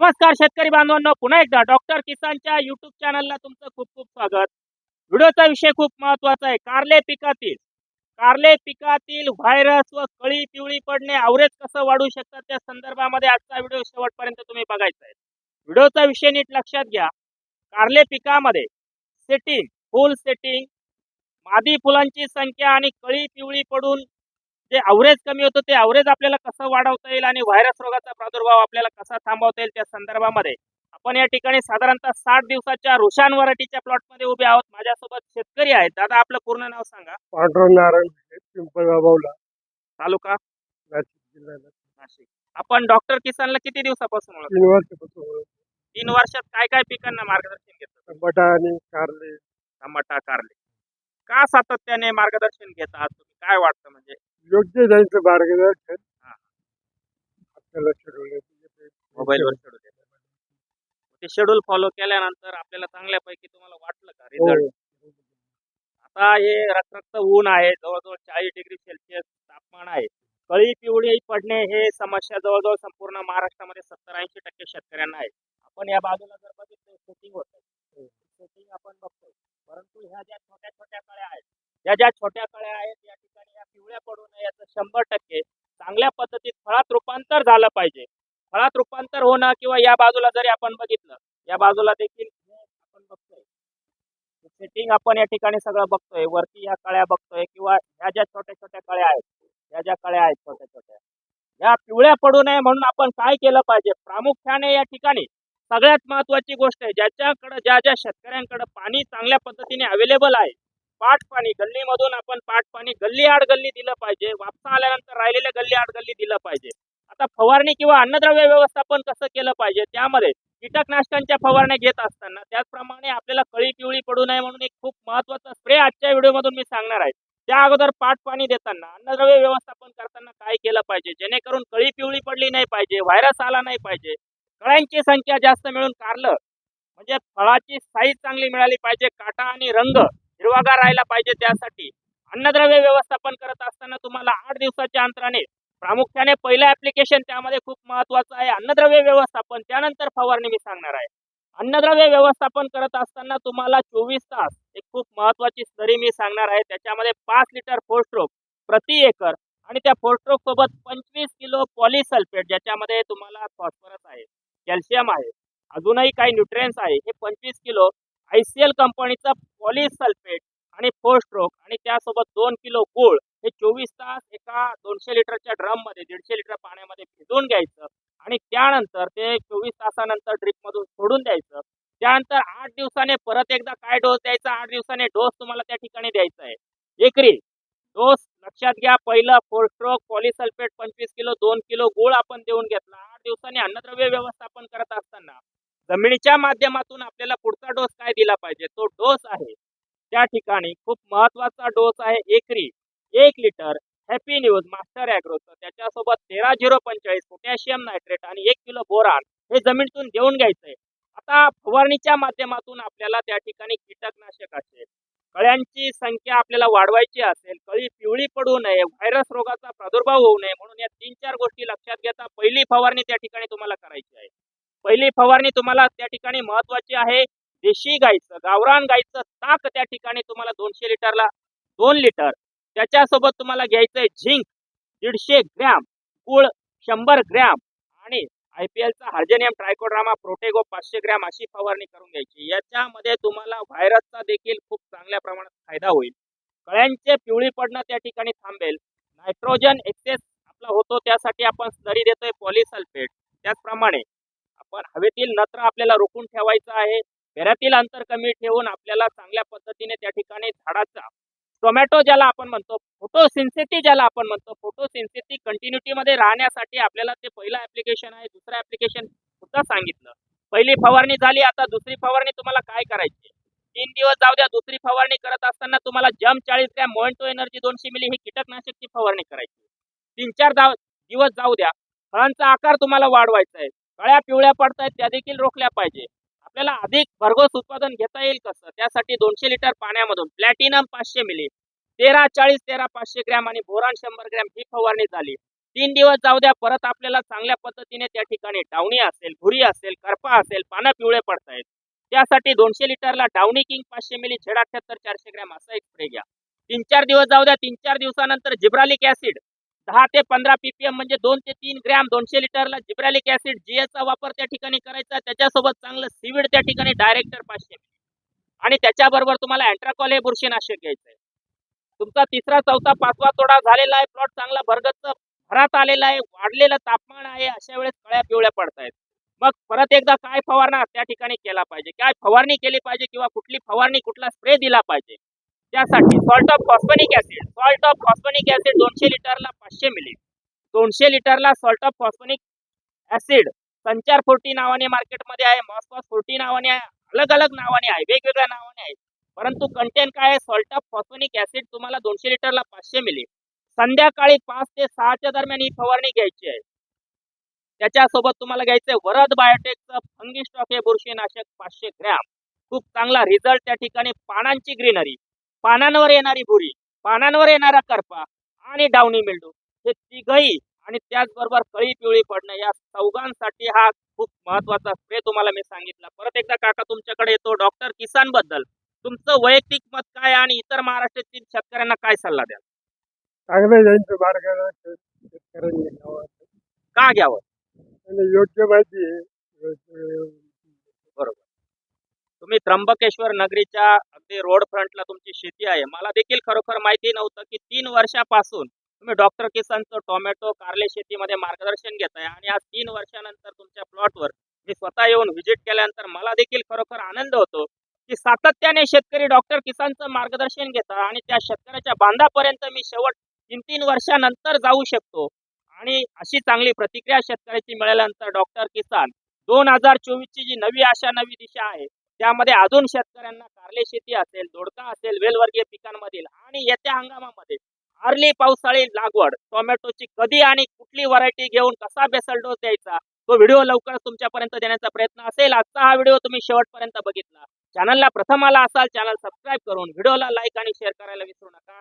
नमस्कार शेतकरी बांधवांनो पुन्हा एकदा डॉक्टर किसानच्या युट्यूब चॅनलला तुमचं खूप खूप स्वागत. व्हिडिओचा विषय खूप महत्त्वाचा आहे. कारले पिकातील कारले पिकातील व्हायरस व कळी पिवळी पडणे आवरेज कसं वाढू शकतात त्या संदर्भामध्ये आजचा व्हिडिओ शेवटपर्यंत तुम्ही बघायचा आहे. व्हिडिओचा विषय नीट लक्षात घ्या. कारले पिकामध्ये सेटिंग फुल सेटिंग मादी फुलांची संख्या आणि कळी पिवळी पडून जे अवरेज कमी होतं ते अवरेज आपल्याला कसं वाढवता येईल आणि व्हायरस रोगाचा प्रादुर्भाव आपल्याला कसा थांबवता येईल त्या संदर्भामध्ये आपण या ठिकाणी साधारणतः साठ दिवसाच्या रुशान व्हरायटीच्या प्लॉटमध्ये उभे आहोत. माझ्यासोबत शेतकरी आहेत. दादा आपलं पूर्ण नाव सांगा. पांढरा नारायण तालुका? नाशिक नाशिक. आपण डॉक्टर किसानला किती दिवसापासून? तीन वर्षापासून तीन वर्षात काय काय पिकांना मार्गदर्शन घेतात? बटा आणि कारले. टमाटा कारले. का सातत्याने मार्गदर्शन घेतात? तुम्ही काय वाटतं म्हणजे? योग्य त्यांचं मार्गदर्शन. हा. आपल्याला ठरवलं मोबाईलवर शेड्यूल ते शेड्यूल फॉलो केल्यानंतर आपल्याला चांगल्यापैकी तुम्हाला वाटलं का हो. रिझल्ट? आता हे रखरक्त ऊन आहे. जवळजवळ चाळीस डिग्री सेल्सिअस तापमान आहे. कळी पिवळी पडणे हे समस्या जवळजवळ संपूर्ण महाराष्ट्रामध्ये सत्तर ऐंशी टक्के शेतकऱ्यांना आहे. आपण या बाजूला जर बघितलं सेटिंग होत सेटिंग आपण बघतोय. परंतु ह्या ज्या छोट्या छोट्या कळ्या आहेत या ज्या छोट्या कळ्या आहेत या ठिकाणी चिमण्या पिवळ्या पडू नये याचं शंभर टक्के चांगल्या पद्धतीत फळात रूपांतर झालं पाहिजे. फळात रूपांतर होणं किंवा या बाजूला जरी आपण बघितलं या बाजूला देखील आपण बघतोय. सेटिंग आपण या ठिकाणी सगळं बघतोय. वरती ह्या कळ्या बघतोय किंवा ह्या ज्या छोट्या छोट्या कळ्या आहेत ह्या ज्या कळ्या आहेत छोट्या छोट्या या पिवळ्या पडू नये म्हणून आपण काय केलं पाहिजे? प्रामुख्याने या ठिकाणी सगळ्यात महत्वाची गोष्ट आहे ज्याच्याकडे ज्या ज्या शेतकऱ्यांकडे पाणी चांगल्या पद्धतीने अवेलेबल आहे पाठ पाणी गल्लीमधून आपण पाठ पाणी गल्ली आड गल्ली दिलं पाहिजे. वापसा आल्यानंतर राहिलेल्या गल्ली आड गल्ली दिलं पाहिजे. आता फवारणी किंवा अन्नद्रव्य व्यवस्थापन कसं केलं पाहिजे? त्यामध्ये कीटकनाशकांच्या फवारण्या घेत असताना त्याचप्रमाणे आपल्याला कळी पिवळी पडू नये म्हणून एक खूप महत्त्वाचा स्प्रे आजच्या व्हिडिओमधून मी सांगणार आहे. त्या अगोदर पाट पाणी देताना अन्नद्रव्य व्यवस्थापन करताना काय केलं पाहिजे? जेणेकरून कळी पिवळी पडली नाही पाहिजे व्हायरस आला नाही पाहिजे. कळ्यांची संख्या जास्त मिळून कारलं. म्हणजे फळाची साईज चांगली मिळाली पाहिजे. काटा आणि रंग हिरवागार राहायला पाहिजे त्यासाठी. अन्नद्रव्य व्यवस्थापन करत असताना तुम्हाला आठ दिवसाच्या अंतराने प्रामुख्याने पहिलं ऍप्लिकेशन त्यामध्ये खूप महत्वाचं आहे अन्नद्रव्य व्यवस्थापन. त्यानंतर फवारणी मी सांगणार आहे. अन्नद्रव्य व्यवस्थापन करत असताना तुम्हाला चोवीस तास एक खूप महत्वाची स्तरी मी सांगणार आहे त्याच्यामध्ये पाच लिटर फोरस्ट्रोक प्रति एकर आणि त्या फोरस्ट्रोक सोबत पंचवीस किलो पॉलिसल्फेट ज्याच्यामध्ये तुम्हाला फॉस्फरस आहे कॅल्शियम आहे अजूनही काही न्यूट्रियन्स आहे हे पंचवीस किलो आय सी एल कंपनीचं पॉलिसल्फेट आणि फोर स्ट्रोक आणि त्यासोबत दोन किलो गुळ हे चोवीस तास एका दोनशे लिटरच्या ड्रममध्ये दीडशे लिटर पाण्यामध्ये भिजवून घ्यायचं आणि त्यानंतर ते चोवीस तासानंतर ड्रिप मधून सोडून द्यायचं. त्यानंतर आठ दिवसाने परत एकदा काय डोस द्यायचा? आठ दिवसाने डोस तुम्हाला त्या ठिकाणी द्यायचा आहे. एकरी डोस लक्षात घ्या. पहिलं फोर स्ट्रोक पॉलिसल्फेट पंचवीस किलो दोन किलो गुळ आपण देऊन घेतला. आठ दिवसांनी अन्नद्रव्य व्यवस्थापन करत असताना जमिनीच्या माध्यमातून आपल्याला पुढचा डोस काय दिला पाहिजे? तो डोस आहे. त्या ठिकाणी खूप महत्त्वाचा डोस आहे एकरी. एक लिटर हॅपी न्यूज मास्टर ॲग्रोचं त्याच्यासोबत तेरा झिरो पंचेचाळीस पोटॅशियम नायट्रेट आणि एक किलो बोरान हे जमिनीतून देऊन घ्यायचंय. आता फवारणीच्या माध्यमातून आपल्याला त्या ठिकाणी कीटकनाशक असेल. कळ्यांची संख्या आपल्याला वाढवायची असेल कळी पिवळी पडू नये व्हायरस रोगाचा प्रादुर्भाव होऊ नये म्हणून या तीन चार गोष्टी लक्षात घेता पहिली फवारणी त्या ठिकाणी तुम्हाला करायची आहे. पहिली फवारणी तुम्हाला त्या ठिकाणी महत्वाची आहे. देशी गाईचं गावरान गाईचं ताक त्या ठिकाणी तुम्हाला दोनशे लिटरला दोन लिटर. त्याच्यासोबत तुम्हाला घ्यायचंय झिंक दीडशे ग्रॅम गुळ शंभर ग्रॅम आणि आय पी एलचा हार्जेनियम ट्रायकोड्रामा प्रोटेगो पाचशे ग्रॅम अशी फवारणी करून घ्यायची. याच्यामध्ये तुम्हाला व्हायरसचा देखील खूप चांगल्या प्रमाणात फायदा होईल. कळ्यांचे पिवळी पडणं त्या ठिकाणी थांबेल. नायट्रोजन एक्सेस आपला होतो त्यासाठी आपण स्लरी देतोय पॉलिसल्फेट. त्याचप्रमाणे पण हवेतील नत्र आपल्याला रोखून ठेवायचं आहे. घरातील अंतर कमी ठेवून आपल्याला चांगल्या पद्धतीने त्या ठिकाणी झाडाचा टोमॅटो ज्याला आपण म्हणतो फोटोसिन्थेटिक ज्याला आपण म्हणतो फोटोसिन्थेटिक कंटिन्युटी मध्ये राहण्यासाठी आपल्याला ते पहिलं ऍप्लिकेशन आहे. दुसरं ऍप्लिकेशन सुद्धा सांगितलं. पहिली फवारणी झाली आता दुसरी फवारणी तुम्हाला काय करायची? तीन दिवस जाऊ द्या दुसरी फवारणी करत असताना तुम्हाला जम चाळीस ग्रॅम मोएंटो एनर्जी दोनशे मिली ही कीटकनाशकची फवारणी करायची. तीन चार दिवस जाऊ द्या. फळांचा आकार तुम्हाला वाढवायचा आहे. कळ्या पिवळ्या पडतायत त्या देखील रोखल्या पाहिजे. आपल्याला अधिक भरघोस उत्पादन घेता येईल कसं? त्यासाठी दोनशे लिटर पाण्यामधून प्लॅटिनम पाचशे मिली तेरा चाळीस तेरा पाचशे ग्रॅम आणि बोरान शंभर ग्रॅम ही फवारणी झाली. तीन दिवस जाऊ द्या परत आपल्याला चांगल्या पद्धतीने त्या ठिकाणी डावणी असेल भुरी असेल करपा असेल पानं पिवळे पडतायत. त्यासाठी दोनशे लिटरला डावणी किंग पाचशे मिली झेड अठ्याहत्तर चारशे ग्रॅम असा एक स्प्रे घ्या. तीन चार दिवस जाऊ द्या तीन चार दिवसानंतर जिब्रालिक ऍसिड दहा ते पंधरा पीपीएम म्हणजे दोन ते तीन ग्रॅम दोनशे लिटरला जिब्रॅलिक ऍसिड जीएचा वापर त्या ठिकाणी करायचा. त्याच्यासोबत चांगलं सीविड त्या ठिकाणी डायरेक्टर पाचशे आणि त्याच्याबरोबर तुम्हाला अँट्राकॉल हे बुरशीनाशक घ्यायचं आहे तुमचा तिसरा चौथा पाचवा तोडा झालेला आहे. प्लॉट चांगला भरगच्च भरात आलेला आहे. वाढलेलं तापमान आहे. अशा वेळेस कळ्या पिवळ्या पडतायत. मग परत एकदा काय फवारणा त्या ठिकाणी केला पाहिजे? काय फवारणी केली पाहिजे? किंवा कुठली फवारणी कुठला स्प्रे दिला पाहिजे? त्यासाठी salt of phosphonic acid salt of phosphonic acid दोनशे लिटरला पाचशे मिली दोनशे लिटरला salt of phosphonic acid Sanchar forty नावाने मार्केटमध्ये आहे मॉस्कॉस फोर्टी नावाने आहे अलग अलग नावाने आहे वेगवेगळ्या नावाने आहे. परंतु कंटेंट काय आहे? सॉल्ट ऑफ फॉस्फोनिक ऍसिड तुम्हाला दोनशे लिटरला पाचशे मिली संध्याकाळी पाच ते सहाच्या दरम्यान ही फवारणी घ्यायची आहे. त्याच्यासोबत तुम्हाला घ्यायचंय वरद बायोटेकचं फंगी स्टॉक हे बुरशीनाशक पाचशे ग्रॅम. खूप चांगला रिझल्ट त्या ठिकाणी. पानांची ग्रीनरी पानांवर येणारी भुरी पानांवर येणारा करपा आणि डावणी मिल्डू हे तिघही आणि त्याचबरोबर कळी पिवळी पडणं या चौघांसाठी हा खूप महत्त्वाचा स्प्रे तुम्हाला मी सांगितला. परत एकदा काका तुमच्याकडे येतो. डॉक्टर किसानबद्दल. तुमचं वैयक्तिक मत काय आणि इतर महाराष्ट्रातील शेतकऱ्यांना काय सल्ला द्याल? चांगलं शेतकऱ्यांनी घ्यावं. का घ्यावं? योग्य माहिती तुम्ही त्र्यंबकेश्वर नगरीच्या अगदी रोड फ्रंटला तुमची शेती आहे. मला देखील खरोखर माहिती नव्हतं की तीन वर्षापासून तुम्ही डॉक्टर किसनचं टोमॅटो कारले शेतीमध्ये मार्गदर्शन घेताय आणि आज तीन वर्षानंतर तुमच्या प्लॉटवर मी स्वतः येऊन व्हिजिट केल्यानंतर मला देखील खरोखर आनंद होतो की सातत्याने शेतकरी डॉक्टर किसानचं मार्गदर्शन घेतात आणि त्या शेतकऱ्याच्या बांधापर्यंत मी शेवट तीन तीन वर्षानंतर जाऊ शकतो. आणि अशी चांगली प्रतिक्रिया शेतकऱ्याची मिळाल्यानंतर डॉक्टर किसान दोन हजार चोवीसची जी नवी आशा नवी दिशा आहे त्यामध्ये अजून शेतकऱ्यांना कारले शेती असेल दोडका असेल वेलवर्गीय पिकांमधील आणि येत्या हंगामामध्ये अर्ली पावसाळी लागवड टोमॅटोची कधी आणि कुठली व्हरायटी घेऊन कसा बेसल डोस द्यायचा तो व्हिडिओ लवकरच तुमच्यापर्यंत देण्याचा प्रयत्न असेल. आजचा हा व्हिडिओ तुम्ही शेवटपर्यंत बघितला. चॅनलला प्रथम आला असाल चॅनल सबस्क्राईब करून व्हिडिओला लाईक आणि शेअर करायला विसरू नका.